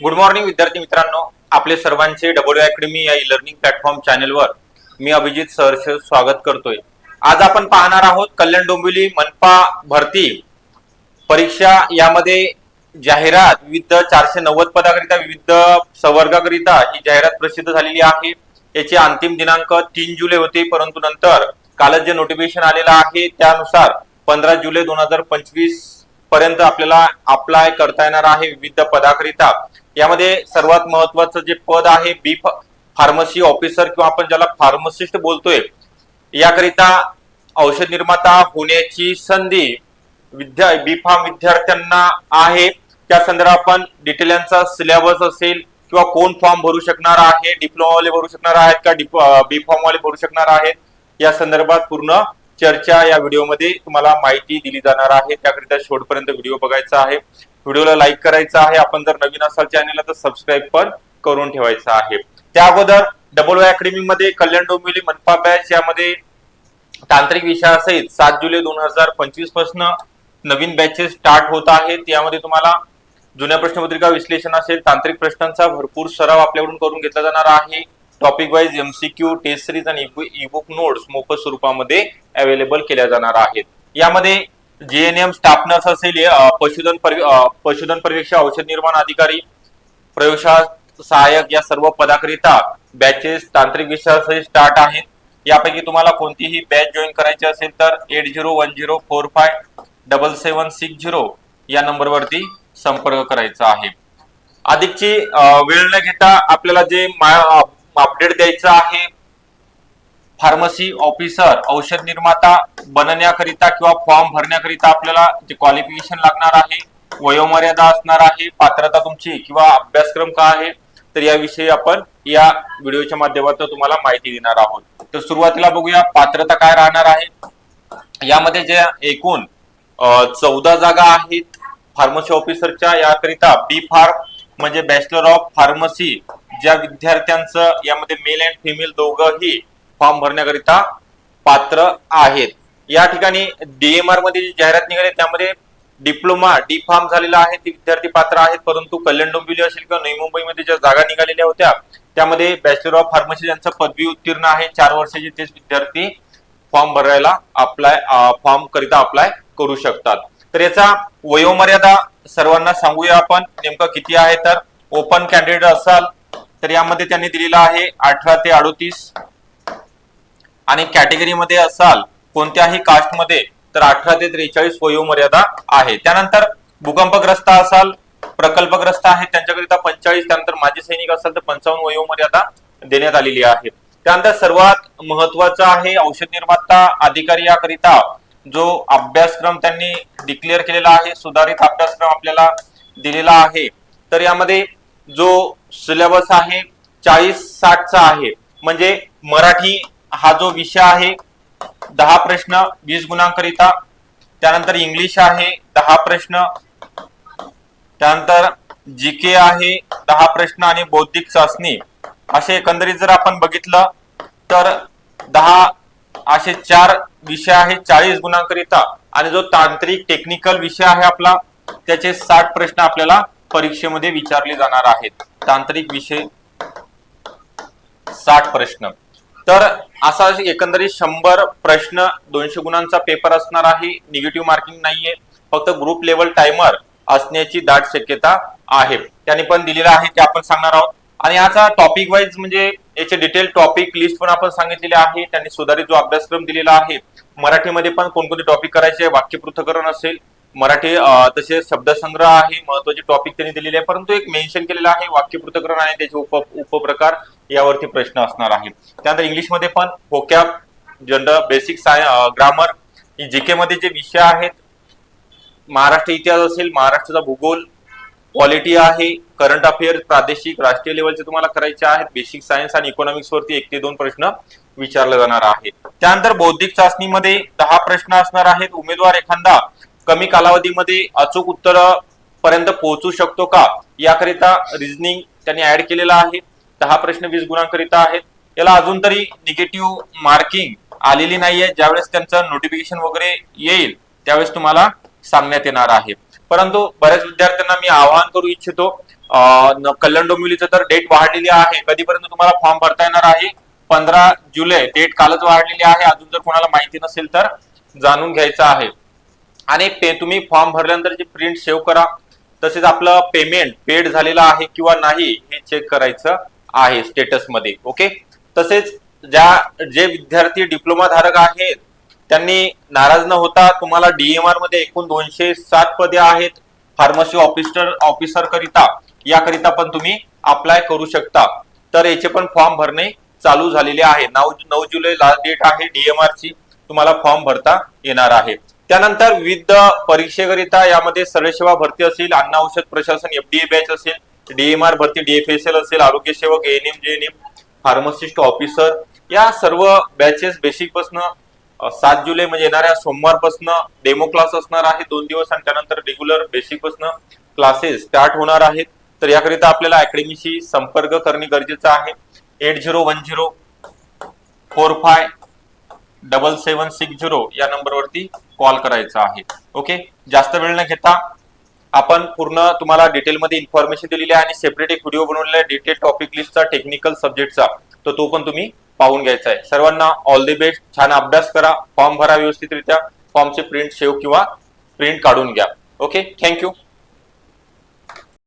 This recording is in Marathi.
गुड मॉर्निंग विद्यार्थी मित्रांनो. आपले सर्वांचे डब्ल्यू अकॅडमी या ई लर्निंग प्लॅटफॉर्म चॅनेलवर मी अभिजित सहर्ष स्वागत करतोय. आज आपण पाहणार आहोत कल्याण डोंबिवली मनपा भरती परीक्षा यामध्ये जाहिरात विविध चारशे नव्वद पदाकरिता विविध संवर्गाकरिता ही जाहिरात प्रसिद्ध झालेली आहे. याचे अंतिम दिनांक तीन जुलै होते परंतु नंतर कालच जे नोटिफिकेशन आलेलं आहे त्यानुसार पंधरा जुलै दोन हजार पंचवीसपर्यंत आपल्याला अप्लाय करता येणार आहे विविध पदाकरिता. यामध्ये सर्वात महत्वाचं जे पद आहे बी फार्मसी ऑफिसर किंवा आपण ज्याला फार्मसिस्ट बोलतोय याकरिता औषध निर्माता होण्याची संधी विद्या बी फार्म विद्यार्थ्यांना आहे. त्या संदर्भात आपण डिटेल यांचा सिलेबस असेल किंवा कोण फॉर्म भरू शकणार आहे डिप्लोमा वाले भरू शकणार आहेत का बी फॉर्म वाले भरू शकणार आहेत या संदर्भात पूर्ण चर्चा या व्हिडिओमध्ये तुम्हाला माहिती दिली जाणार आहे. त्याकरिता शेवटपर्यंत व्हिडिओ बघायचा आहे. व्हिडिओला लाईक करायचा आहे. आपण जर नवीन असाल चॅनलला तर सबस्क्राईब पण करून ठेवायचं आहे. त्या अगोदर डबल अकॅडमी मध्ये कल्याण डोंबिवली मनपा बॅच यामध्ये तांत्रिक विषयासहित सात जुलै दोन हजार पंचवीसपासून नवीन बॅचेस स्टार्ट होत आहेत. यामध्ये तुम्हाला जुन्या प्रश्नपत्रिका विश्लेषण असेल तांत्रिक प्रश्नांचा भरपूर सराव आपल्याकडून करून घेतला जाणार आहे. Topic wise MCQ test series आणि ईबुक नोट्स मोफत स्वरूपामध्ये अवेलेबल केल्या जाणार आहेत. यामध्ये जीएनएम स्टाफ नर्स असेल पशुधन पशुधन परीक्षा औषध निर्माण अधिकारी प्रयोगशाळा सहाय्यक या सर्व पदाकरिता बॅचेस तांत्रिक विषयासहित स्टार्ट आहेत. यापैकी तुम्हाला कोणतीही बॅच जॉईन करायची असेल तर eight zero one zero four five double seven six zero या नंबरवरती संपर्क करायचा आहे. अधिकची वेळ न घेता आपल्याला जे अपडेट द्यायचं आहे फार्मसी ऑफिसर औषध निर्माता बनण्याकरिता किंवा फॉर्म भरण्याकरिता आपल्याला जे क्वालिफिकेशन लागणार आहे वयोमर्यादा असणार आहे पात्रता तुमची किंवा अभ्यासक्रम काय आहे तर याविषयी आपण या व्हिडिओच्या माध्यमातून तुम्हाला माहिती देणार आहोत. तर सुरुवातीला बघूया पात्रता काय राहणार आहे? यामध्ये जे एकूण चौदा जागा आहेत फार्मसी ऑफिसरच्या याकरिता बी फार्म म्हणजे बॅचलर ऑफ फार्मसी ज्या विद्यार्थ्यांचं यामध्ये मेल अँड फिमेल दोघंही फॉर्म भरण्याकरिता पात्र आहेत. या ठिकाणी डीएमआरमध्ये जी जाहिरात निघाली त्यामध्ये डिप्लोमा डी फार्म झालेला आहे ते विद्यार्थी पात्र आहेत परंतु कल्याण डोंबिवली असेल किंवा नवी मुंबईमध्ये ज्या जागा निघालेल्या होत्या त्यामध्ये बॅचलर ऑफ फार्मसी ज्यांचं पदवी उत्तीर्ण आहे. चार वर्षाचे तेच विद्यार्थी फॉर्म भरायला अप्लाय फॉर्म करिता अप्लाय करू शकतात. तर याचा वयोमर्यादा सर्वांना सांगूया आपण. नेमकं किती आहे तर ओपन कॅन्डिडेट असाल तर यामध्ये त्यांनी दिलेला आहे अठरा ते अडोतीस. आणि कॅटेगरीमध्ये असाल कोणत्याही कास्टमध्ये तर अठरा ते त्रेचाळीस वयोमर्यादा आहे. त्यानंतर भूकंपग्रस्त असाल प्रकल्पग्रस्त आहे त्यांच्याकरिता पंचेचाळीस त्यानंतर माजी सैनिक असाल तर पंचावन्न वयोमर्यादा देण्यात आलेली आहे. त्यानंतर सर्वात महत्वाचं आहे औषध निर्माता अधिकारी याकरिता जो अभ्यासक्रम त्यांनी डिक्लेअर केलेला आहे सुधारित अभ्यासक्रम आपल्याला दिलेला आहे. तर यामध्ये जो सिलेबस आहे चाळीस साठचा आहे. म्हणजे मराठी हा जो विषय आहे दहा प्रश्न वीस गुणांकरिता. त्यानंतर इंग्लिश आहे दहा प्रश्न. त्यानंतर जी के आहे दहा प्रश्न आणि बौद्धिक चाचणी. असे एकंदरीत जर आपण बघितलं तर दहा असे चार विषय आहेत चाळीस गुणांकरिता. आणि जो तांत्रिक टेक्निकल विषय आहे आपला त्याचे साठ प्रश्न आपल्याला परीक्षेमध्ये विचारले जाणार आहेत. तांत्रिक विषय साठ प्रश्न. तर असा एकंदरीत शंभर प्रश्न दोनशे गुणांचा पेपर असणार आहे. निगेटिव्ह मार्किंग नाहीये. फक्त ग्रुप लेवल टायमर असण्याची दाट शक्यता आहे. त्यांनी पण दिलेला आहे ते आपण सांगणार आहोत. आणि याचा टॉपिक वाईज म्हणजे याचे डिटेल टॉपिक लिस्ट पण आपण सांगितलेली आहे. त्यांनी सुधारित जो अभ्यासक्रम दिलेला आहे मराठीमध्ये पण कोणकोणते टॉपिक करायचे वाक्य पृथक्करण असेल मराठी तसे तसेच शब्दसंग्रह आहे महत्त्वाचे टॉपिक त्यांनी दिलेले आहे. परंतु एक मेन्शन केलेलं आहे वाक्य पृथक्करण आहे त्याचे उप उपप्रकार. यावरती प्रश्न असणार आहे त्यानंतर इंग्लिशमध्ये पण होक्या जनरल बेसिक साय ग्रामर जीके मध्ये जे विषय आहेत महाराष्ट्र इतिहास असेल महाराष्ट्राचा भूगोल क्वालिटी आहे करंट अफेअर्स प्रादेशिक राष्ट्रीय लेवलचे तुम्हाला करायचे आहेत बेसिक सायन्स आणि इकॉनॉमिक्स वरती एक ते दोन प्रश्न विचारले जाणार आहे त्यानंतर बौद्धिक चाचणीमध्ये दहा प्रश्न असणार आहेत. उमेदवार एखादा कमी कालावधीमध्ये अचूक उत्तर पर्यंत पोहोचू शकतो का? याकरिता रिझनिंग त्यांनी ऍड केलेला आहे. दहा प्रश्न वीस गुणांकरिता आहेत. याला अजून तरी निगेटिव्ह मार्किंग आलेली नाहीये. ज्यावेळेस त्यांचं नोटिफिकेशन वगैरे येईल त्यावेळेस तुम्हाला सांगण्यात येणार आहे. परंतु बऱ्याच विद्यार्थ्यांना मी आवाहन करू इच्छितो कल्याण डोंबिवलीचं तर डेट वाढलेली आहे. कधीपर्यंत तुम्हाला फॉर्म भरता येणार आहे? पंधरा जुलै डेट कालच वाढलेली आहे. अजून जर कोणाला माहिती नसेल तर जाणून घ्यायचं आहे. आणि पे तुम्ही फॉर्म भरल्यानंतर जे प्रिंट सेव्ह करा तसेच आपलं पेमेंट पेड झालेलं आहे किंवा नाही हे चेक करायचं. आहे स्टेटसमध्ये ओके तसेच ज्या जे विद्यार्थी डिप्लोमा धारक आहेत त्यांनी नाराज न होता तुम्हाला डीएमआरमध्ये एकूण दोनशे सात पदे आहेत फार्मसी ऑफिसर ऑफिसर करिता. याकरिता पण तुम्ही अप्लाय करू शकता. तर याचे पण फॉर्म भरणे चालू झालेले आहे. नऊ नऊ जुलै लास्ट डेट आहे डीएमआर ची. तुम्हाला फॉर्म भरता येणार आहे. त्यानंतर विविध परीक्षेकरिता यामध्ये सरळसेवा भरती असेल अन्न औषध प्रशासन एफडीए बॅच असेल डीएमआर भरती डीएफएसएल असेल आरोग्य सेवक एएनएम जेएनएम फार्मासिस्ट ऑफिसर या सर्व बॅचेस बेसिक पासन सात जुलै म्हणजे येणाऱ्या सोमवारपासून डेमो क्लास असणार आहे. दोन दिवस आणि त्यानंतर रेग्युलर बेसिक पासन क्लासेस स्टार्ट होणार आहेत. तर याकरिता आपल्याला अकॅडमीशी संपर्क करणे गरजेचं आहे. Eight zero one zero four five double seven six zero या नंबरवरती कॉल करायचा आहे. ओके जास्त वेळ न घेता आपण पूर्ण तुम्हाला डिटेलमध्ये इन्फॉर्मेशन दिलेली आहे आणि सेपरेट एक व्हिडिओ बनवलेला आहे डिटेल टॉपिक लिस्टचा टेक्निकल सब्जेक्टचा तर तो पण तुम्ही पाहून घ्यायचा आहे. सर्वांना ऑल दी बेस्ट छान अभ्यास करा. फॉर्म भरा व्यवस्थितरित्या. फॉर्मचे प्रिंट सेव्ह किंवा प्रिंट काढून घ्या. Okay thank you